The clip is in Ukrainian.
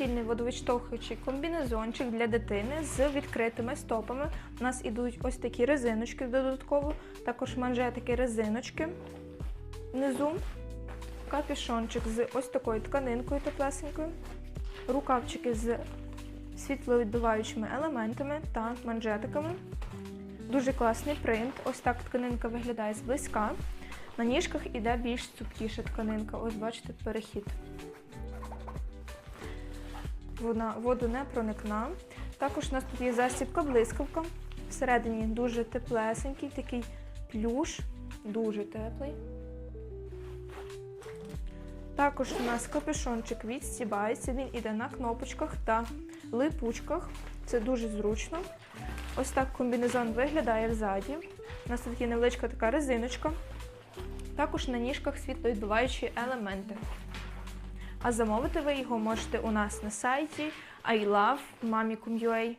суцільний водовідштовхуючий комбінезончик для дитини з відкритими стопами. У нас ідуть ось такі резиночки додатково, також манжетики резиночки внизу, капюшончик з ось такою тканинкою теплесенькою, рукавчики з світловідбиваючими елементами та манжетиками. Дуже класний принт. Ось так тканинка виглядає зблизька. На ніжках іде більш цупкіша тканинка. Ось бачите перехід. Вона воду не проникна. Також у нас тут є засібка блискавка. Всередині дуже теплесенький, такий плюш, дуже теплий. Також у нас капюшончик відстібається, він іде на кнопочках та липучках. Це дуже зручно. Ось так комбінезон виглядає взаді. У нас тут є невеличка така резиночка. Також на ніжках світловідбиваючі елементи. А замовити ви його можете у нас на сайті I love Mami.com.ua.